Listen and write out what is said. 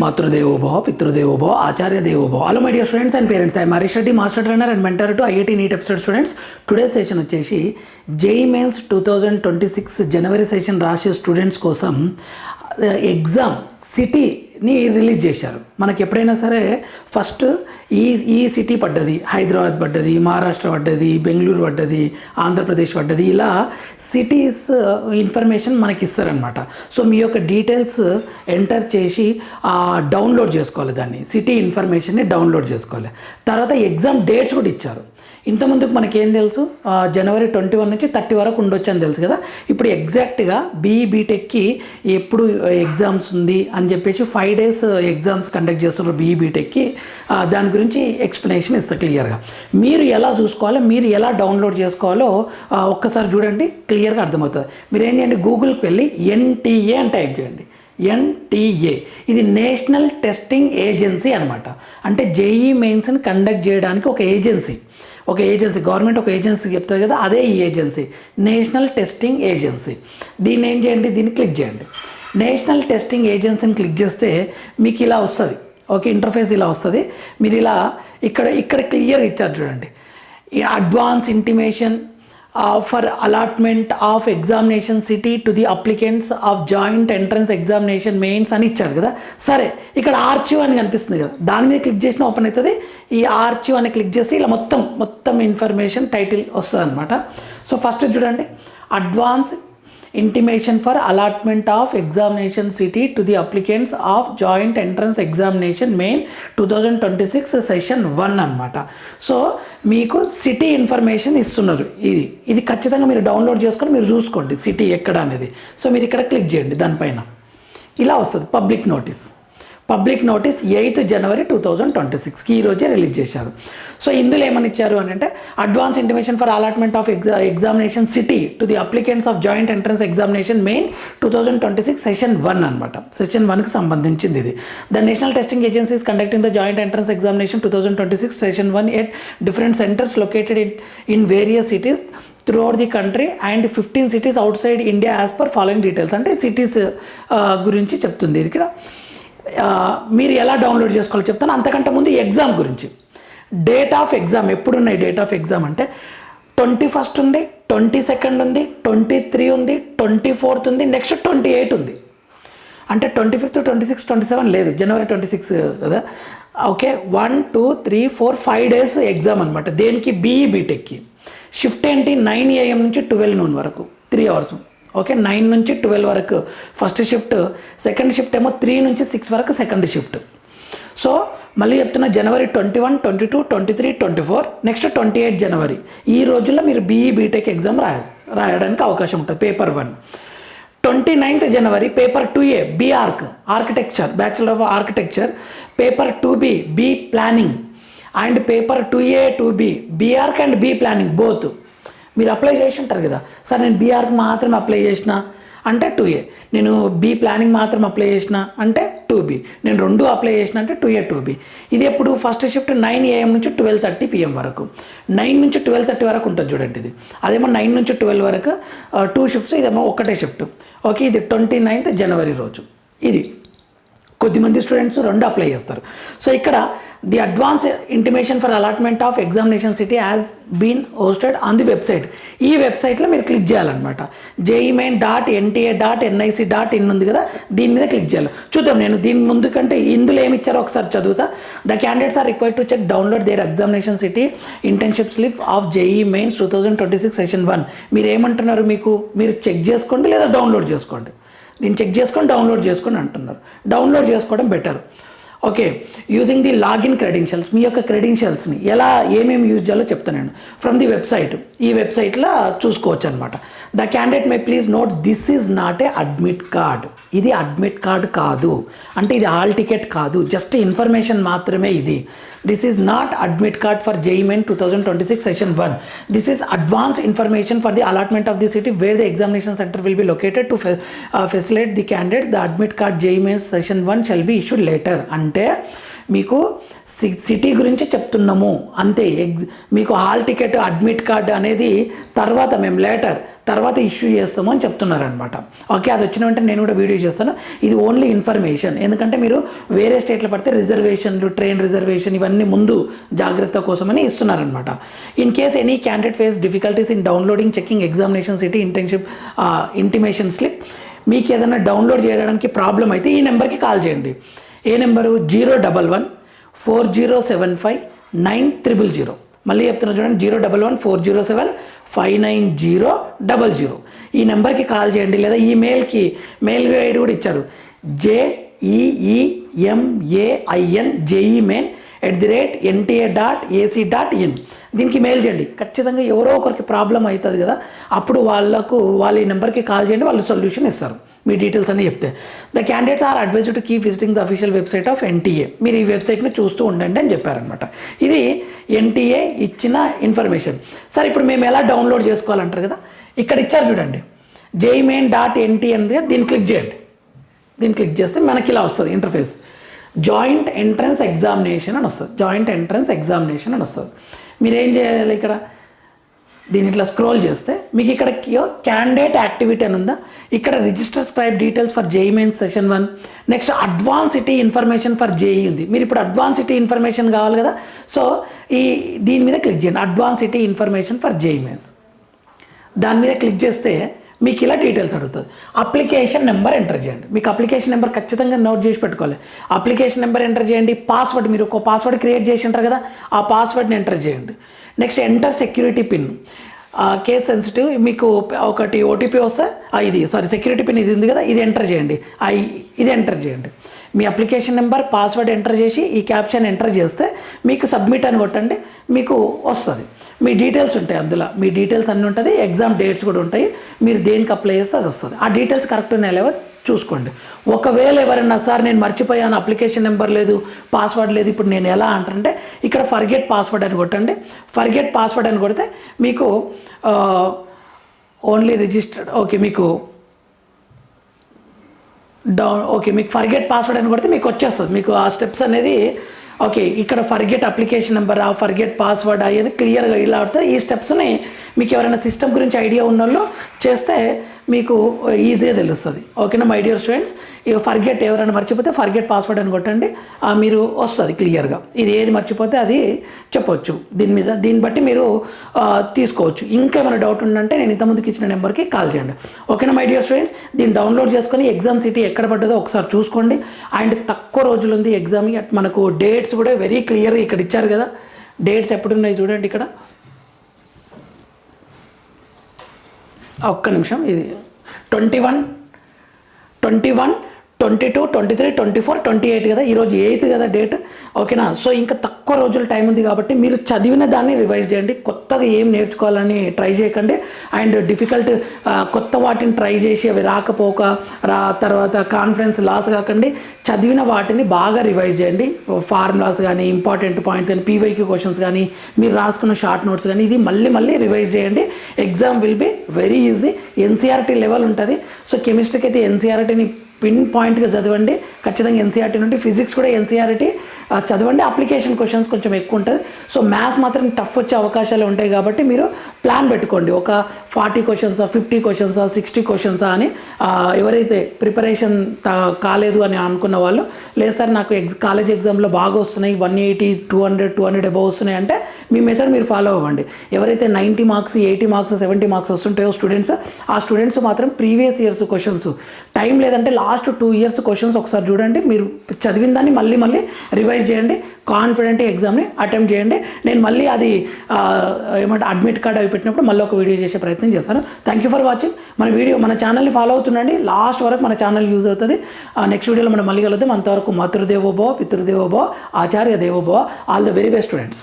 మాతృదేవోభవ పితృదేవోభవ ఆచార్య దేవోభవ hello my dear students and parents I Marish Reddy master trainer and mentor to IIT NEET episode students today session వచ్చేసి JEE mains two thousand twenty six జనవరి session రాసే students కోసం exam city సిటీని release చేశారు. మనకి ఎప్పుడైనా సరే first ఈ ఈ సిటీ పడ్డది హైదరాబాద్ పడ్డది మహారాష్ట్ర పడ్డది బెంగళూరు పడ్డది ఆంధ్రప్రదేశ్ పడ్డది ఇలా సిటీస్ ఇన్ఫర్మేషన్ మనకి ఇస్తారనమాట సో మీ యొక్క డీటెయిల్స్ ఎంటర్ చేసి డౌన్లోడ్ చేసుకోవాలి దాన్ని. సిటీ ఇన్ఫర్మేషన్ని డౌన్లోడ్ చేసుకోవాలి. తర్వాత ఎగ్జామ్ డేట్స్ కూడా ఇచ్చారు. ఇంతకుముందుకు మనకి ఏం తెలుసు జనవరి ట్వంటీ వన్ నుంచి థర్టీ వరకు ఉండొచ్చు అని తెలుసు కదా? ఇప్పుడు ఎగ్జాక్ట్గా బీఈ బీటెక్కి ఎప్పుడు ఎగ్జామ్స్ ఉంది అని చెప్పేసి ఫైవ్ డేస్ ఎగ్జామ్స్ కండక్ట్ చేస్తున్నారు బీఈ బీటెక్కి. దాని గురించి ఎక్స్ప్లెనేషన్ ఇస్తా క్లియర్గా. మీరు ఎలా చూసుకోవాలో మీరు ఎలా డౌన్లోడ్ చేసుకోవాలో ఒక్కసారి చూడండి క్లియర్గా అర్థమవుతుంది. మీరు ఏం చేయండి గూగుల్కి వెళ్ళి ఎన్టీఏ అని టైప్ చేయండి. ఎన్టీఏ. ఇది నేషనల్ టెస్టింగ్ ఏజెన్సీ అనమాట అంటే జేఈ మెయిన్స్ని కండక్ట్ చేయడానికి ఒక ఏజెన్సీ. ఒక ఏజెన్సీ గవర్నమెంట్ ఒక ఏజెన్సీ చెప్తుంది కదా అదే ఈ ఏజెన్సీ. National Testing Agency. దీన్ని ఏం చేయండి? దీన్ని క్లిక్ చేయండి. నేషనల్ టెస్టింగ్ ఏజెన్సీని క్లిక్ చేస్తే మీకు ఇలా వస్తుంది. ఓకే ఇంటర్ఫేస్ ఇలా వస్తుంది. మీరు ఇలా ఇక్కడ ఇక్కడ క్లియర్ ఇచ్చారు చూడండి. Advance intimation for allotment of examination city to the applicants of joint entrance examination mains అని ఇచ్చాడు కదా. సరే ఇక్కడ ఆర్చ్యూ అని కనిపిస్తుంది కదా. దాని మీద క్లిక్ చేసిన ఓపెన్ అవుతుంది. ఈ ఆర్చివ్ అని క్లిక్ చేసి ఇలా మొత్తం మొత్తం ఇన్ఫర్మేషన్ టైటిల్ వస్తుంది అనమాట సో ఫస్ట్ చూడండి. Advance intimation for allotment of examination city to the applicants of joint entrance examination main two thousand twenty six session one అనమాట సో మీకు సిటీ ఇన్ఫర్మేషన్ ఇస్తున్నారు. ఇది ఇది ఖచ్చితంగా మీరు డౌన్లోడ్ చేసుకొని మీరు చూసుకోండి సిటీ ఎక్కడ అనేది. సో మీరు ఇక్కడ క్లిక్ చేయండి దానిపైన. ఇలా వస్తుంది public notice public notice eighth January two thousand twenty సిక్స్కి ఈరోజే రిలీజ్ చేశారు. సో ఇందులో ఏమని ఇచ్చారు అని అంటే advance intimation for allotment of ఎగ్జా examination city to the applicants of joint entrance examination main two thousand twenty six session one అనమాట session వన్కి సంబంధించింది ఇది. The national testing agencies conducting the joint entrance examination two thousand twenty six session one at different centres located in in various cities throughout the country and fifteen cities outside India as per following details అంటే cities uh, గురించి చెప్తుంది ఇది ఇక్కడ. మీరు ఎలా download చేసుకోవాలో చెప్తాను. అంతకంటే ముందు ఎగ్జామ్ గురించి. డేట్ ఆఫ్ ఎగ్జామ్ ఎప్పుడున్నాయి? డేట్ ఆఫ్ ఎగ్జామ్ అంటే ట్వంటీ ఫస్ట్ ఉంది ట్వంటీ సెకండ్ ఉంది ట్వంటీ త్రీ ఉంది ట్వంటీ ఫోర్త్ ఉంది నెక్స్ట్ ట్వంటీ ఎయిట్ ఉంది. అంటే twenty fifth twenty six twenty seven లేదు. జనవరి ట్వంటీ సిక్స్ కదా. Okay one two three four five days exam అనమాట దేనికి? బీఈ బీటెక్కి షిఫ్ట్ ఏంటి? నైన్ ఏఎం నుంచి ట్వెల్వ్ నూన్ వరకు. Three hours. ఓకే నైన్ నుంచి ట్వెల్వ్ వరకు. ఫస్ట్ షిఫ్ట్ సెకండ్ షిఫ్ట్ ఏమో త్రీ నుంచి సిక్స్ వరకు సెకండ్ షిఫ్ట్ సో మళ్ళీ చెప్తున్నా January twenty one twenty two twenty three twenty four next twenty eight January ఈ రోజుల్లో మీరు బీఈ బీటెక్ ఎగ్జామ్ రాయ రాయడానికి అవకాశం ఉంటుంది paper one twenty ninth January paper two A B arch architecture bachelor of architecture paper two B B planning and paper two A two B B Arch and B planning both మీరు apply చేసి ఉంటారు కదా. Sir నేను బీఆర్కి మాత్రమే apply చేసిన అంటే two A నేను B planning మాత్రం అప్లై చేసిన అంటే టూ బి నేను రెండు అప్లై చేసిన అంటే టూ ఏ టూ బి ఇది ఎప్పుడు? ఫస్ట్ షిఫ్ట్ నైన్ ఏఎం నుంచి ట్వెల్వ్ థర్టీ పిఎం వరకు. నైన్ నుంచి ట్వెల్వ్ థర్టీ వరకు ఉంటుంది చూడండి ఇది. అదేమో నైన్ నుంచి ట్వెల్వ్ వరకు uh, టూ షిఫ్ట్స్ ఇదేమో ఒకటే షిఫ్ట్ ఓకే ఇది ట్వంటీ నైన్త్ జనవరి రోజు. ఇది. కొద్దిమంది స్టూడెంట్స్ రెండు అప్లై చేస్తారు. సో ఇక్కడ the advance intimation for allotment of examination city has been hosted on the website ఈ వెబ్సైట్లో మీరు క్లిక్ చేయాలన్నమాట. JEE main dot NTA dot NIC dot in ఉంది కదా దీని మీద క్లిక్ చేయాలి. చూద్దాం నేను దీని ముందు కంటే ఇందులో ఏమి ఇచ్చారో ఒకసారి చదువుతా. The candidates are required to check download their examination city internship slip of JEE mains two thousand twenty six session one మీరు ఏమంటున్నారు మీకు? మీరు చెక్ చేసుకోండి లేదా డౌన్లోడ్ చేసుకోండి? దీన్ని చెక్ చేసుకొని డౌన్లోడ్ చేసుకొని అంటున్నారు. డౌన్లోడ్ చేసుకోవడం better. Okay using the login credentials మీ యొక్క క్రెడెన్షియల్స్ని ఎలా ఏమేమి యూజ్ చేయాలో చెప్తాను నేను. ఫ్రమ్ ది వెబ్సైట్ ఈ వెబ్సైట్లో చూసుకోవచ్చు అనమాట the candidate may please note this is not a admit card ఇది అడ్మిట్ కార్డ్ కాదు. అంటే ఇది ఆల్ టికెట్ కాదు. జస్ట్ ఇన్ఫర్మేషన్ మాత్రమే ఇది. This is not admit card for JEE Main two thousand twenty six session one this is advance information for the allotment of the city where the examination centre will be located to facilitate the candidates the admit card JEE Main session one shall be issued later అంటే మీకు C- city గురించి చెప్తున్నాము. అంతే ఎగ్జ్ మీకు hall ticket admit card అనేది తర్వాత మేము లేటర్ తర్వాత ఇష్యూ చేస్తాము అని చెప్తున్నారనమాట ఓకే అది వచ్చిన వెంటనే నేను కూడా వీడియో చేస్తాను. ఇది ఓన్లీ ఇన్ఫర్మేషన్ ఎందుకంటే మీరు వేరే స్టేట్లో పడితే రిజర్వేషన్లు ట్రైన్ రిజర్వేషన్ ఇవన్నీ ముందు జాగ్రత్త కోసమని ఇస్తున్నారనమాట in case any candidate face difficulties in downloading checking examination city internship intimation slip మీకు ఏదైనా డౌన్లోడ్ చేయడానికి ప్రాబ్లం అయితే ఈ నెంబర్కి కాల్ చేయండి. ఏ number? Zero double one four zero seven five nine triple zero. మళ్ళీ చెప్తున్నా చూడండి zero double one four zero seven five nine zero double zero. ఈ నెంబర్కి కాల్ చేయండి లేదా ఈ మెయిల్కి మెయిల్ ఐడి కూడా ఇచ్చారు. Jeemain JEE main at the rate NTA dot AC dot in దీనికి మెయిల్ చేయండి. ఖచ్చితంగా ఎవరో ఒకరికి ప్రాబ్లం అవుతుంది కదా అప్పుడు వాళ్ళకు వాళ్ళ ఈ నెంబర్కి కాల్ చేయండి వాళ్ళు సొల్యూషన్ ఇస్తారు. మీ డీటెయిల్స్ అన్ని చెప్తే. The candidates are advise to keep visiting the official website of NTA మీరు ఈ వెబ్సైట్ని చూస్తూ ఉండండి అని చెప్పారనమాట ఇది ఎన్టీఏ ఇచ్చిన ఇన్ఫర్మేషన్ సరే ఇప్పుడు మేము ఎలా డౌన్లోడ్ చేసుకోవాలంటారు కదా? ఇక్కడ ఇచ్చారు చూడండి. జైమెయిన్ డాట్ ఎన్టీ అనేది దీన్ని క్లిక్ చేయండి. దీన్ని క్లిక్ చేస్తే మనకి ఇలా వస్తుంది ఇంటర్ఫేస్ జాయింట్ ఎంట్రన్స్ ఎగ్జామినేషన్ అని వస్తుంది. జాయింట్ ఎంట్రన్స్ ఎగ్జామినేషన్ అని వస్తుంది. మీరేం చేయాలి ఇక్కడ? దీని ఇట్లా స్క్రోల్ చేస్తే మీకు ఇక్కడ క్యాండిడేట్ యాక్టివిటీ అని ఉందా? ఇక్కడ register scribe details for JEE mains session one. Next advance city information for JEE ఉంది. మీరు ఇప్పుడు అడ్వాన్స్ సిటీ ఇన్ఫర్మేషన్ కావాలి కదా? సో ఈ దీని మీద క్లిక్ చేయండి. Advance city information for JEE mains. దాని మీద క్లిక్ చేస్తే మీకు ఇలా డీటెయిల్స్ అడుగుతుంది. అప్లికేషన్ నెంబర్ ఎంటర్ చేయండి. మీకు అప్లికేషన్ నెంబర్ ఖచ్చితంగా నోట్ చేసి పెట్టుకోవాలి. అప్లికేషన్ నెంబర్ ఎంటర్ చేయండి. పాస్వర్డ్ మీరు ఒక పాస్వర్డ్ క్రియేట్ చేసి ఉంటారు కదా? ఆ పాస్వర్డ్ని ఎంటర్ చేయండి. Next enter security pin. Case sensitive మీకు ఒకటి ఓటీపీ వస్తే ఇది సారీ సెక్యూరిటీ పిన్ ఇది ఉంది కదా ఇది ఎంటర్ చేయండి. ఐ ఇది ఎంటర్ చేయండి. మీ అప్లికేషన్ నెంబర్ పాస్వర్డ్ ఎంటర్ చేసి ఈ క్యాప్షన్ ఎంటర్ చేస్తే మీకు సబ్మిట్ అని కొట్టండి మీకు వస్తుంది. మీ డీటెయిల్స్ ఉంటాయి అందులో. మీ డీటెయిల్స్ అన్నీ ఉంటుంది ఎగ్జామ్ డేట్స్ కూడా ఉంటాయి. మీరు దేనికి అప్లై చేస్తే అది వస్తుంది. ఆ డీటెయిల్స్ కరెక్ట్ ఉన్నాయా లేవో చూసుకోండి. ఒకవేళ ఎవరైనా సార్ నేను మర్చిపోయాను అప్లికేషన్ నెంబర్ లేదు పాస్వర్డ్ లేదు ఇప్పుడు నేను ఎలా అంటారంటే ఇక్కడ ఫర్గెట్ పాస్వర్డ్ అని కొట్టండి. ఫర్గెట్ పాస్వర్డ్ అని కొడితే మీకు ఓన్లీ రిజిస్టర్డ్ ఓకే మీకు డౌన్ ఓకే మీకు ఫర్గెట్ పాస్వర్డ్ అని కొడితే మీకు వచ్చేస్తుంది. మీకు ఆ స్టెప్స్ అనేది ఓకే ఇక్కడ ఫర్గెట్ అప్లికేషన్ నెంబర్ ఆ ఫర్గెట్ పాస్వర్డ్ అయ్యేది క్లియర్గా ఇలా అవుతుంది ఈ స్టెప్స్ని మీకు ఎవరైనా సిస్టమ్ గురించి ఐడియా ఉన్న వాళ్ళు చేస్తే మీకు ఈజీగా తెలుస్తుంది. ఓకేనా మై డియర్ స్టూడెంట్స్ ఇక ఫర్గెట్ ఎవరైనా మర్చిపోతే ఫర్గెట్ పాస్వర్డ్ అని కొట్టండి. మీరు వస్తుంది క్లియర్గా ఇది ఏది మర్చిపోతే అది చెప్పొచ్చు. దీని మీద దీన్ని బట్టి మీరు తీసుకోవచ్చు. ఇంకా ఏమైనా డౌట్ ఉందంటే నేను ఇంతకుముందుకు ఇచ్చిన నెంబర్కి కాల్ చేయండి. ఓకేనా మై డియర్ స్టూడెంట్స్ దీన్ని డౌన్లోడ్ చేసుకొని ఎగ్జామ్ సిటీ ఎక్కడ పడ్డదో ఒకసారి చూసుకోండి. అండ్ తక్కువ రోజులు ఉంది ఎగ్జామ్ మనకు డేట్స్ కూడా వెరీ క్లియర్ ఇక్కడ ఇచ్చారు కదా. డేట్స్ ఎప్పుడు ఉన్నాయి చూడండి ఇక్కడ. ఒక్క నిమిషం ఇది. Twenty one twenty one twenty two twenty three twenty four twenty eight కదా ఈరోజు ఎయిత్ కదా డేట్. ఓకేనా? సో ఇంకా తక్కువ రోజులు టైం ఉంది కాబట్టి మీరు చదివిన దాన్ని రివైజ్ చేయండి. కొత్తగా ఏం నేర్చుకోవాలని ట్రై చేయకండి. అండ్ డిఫికల్ట్ కొత్త వాటిని ట్రై చేసి అవి రాకపోక రా తర్వాత కాన్ఫిడెన్స్ లాస్ కాకండి. చదివిన వాటిని బాగా రివైజ్ చేయండి. ఫార్ములాస్ కానీ ఇంపార్టెంట్ పాయింట్స్ కానీ పీవైక్యూ క్వశ్చన్స్ కానీ మీరు రాసుకున్న షార్ట్ నోట్స్ కానీ ఇది మళ్ళీ మళ్ళీ రివైజ్ చేయండి. Exam will be very easy. NCERT level ఉంటుంది. సో కెమిస్ట్రీకి అయితే ఎన్సీఆర్టీని పిన్ పాయింట్గా చదవండి. ఖచ్చితంగా ఎన్సీఆర్టీ నుండి ఫిజిక్స్ కూడా ఎన్సీఆర్టీ చదవండి. అప్లికేషన్ క్వశ్చన్స్ కొంచెం ఎక్కువ ఉంటుంది. సో మ్యాథ్స్ మాత్రం టఫ్ వచ్చే అవకాశాలు ఉంటాయి కాబట్టి మీరు ప్లాన్ పెట్టుకోండి. ఒక ఫార్టీ క్వశ్చన్సా ఫిఫ్టీ క్వశ్చన్సా సిక్స్టీ క్వశ్చన్సా అని ఎవరైతే ప్రిపరేషన్ కాలేదు అని అనుకున్న వాళ్ళు లేదు సార్ నాకు ఎగ్జ్ కాలేజ్ ఎగ్జామ్లో బాగా వస్తున్నాయి one eighty two hundred two hundred above వస్తున్నాయి అంటే మీ మెథడ్ మీరు ఫాలో అవ్వండి. ఎవరైతే ninety marks eighty marks seventy marks వస్తుంటాయో students ఆ స్టూడెంట్స్ మాత్రం ప్రీవియస్ ఇయర్స్ క్వశ్చన్స్ టైం లేదంటే లాస్ట్ టూ ఇయర్స్ క్వశ్చన్స్ ఒకసారి చూడండి. మీరు చదివిన దాన్ని మళ్ళీ మళ్ళీ రివైజ్ చేయండి కాన్ఫిడెంట్ ఎగ్జామ్ని అటెంప్ట్ చేయండి. నేను మళ్ళీ అది ఏమంటే అడ్మిట్ కార్డ్ అవి పెట్టినప్పుడు మళ్ళీ ఒక వీడియో చేసే ప్రయత్నం చేస్తాను. థ్యాంక్ యూ ఫర్ వాచింగ్ మన వీడియో మన ఛానల్ని ఫాలో అవుతుండండి. లాస్ట్ వరకు మన ఛానల్ యూజ్ అవుతుంది. నెక్స్ట్ వీడియోలో మనం మళ్ళీ కలుద్దాం. అంతవరకు మాతృదేవోభవ పితృదేవోభవ ఆచార్య దేవోభవ all the very best students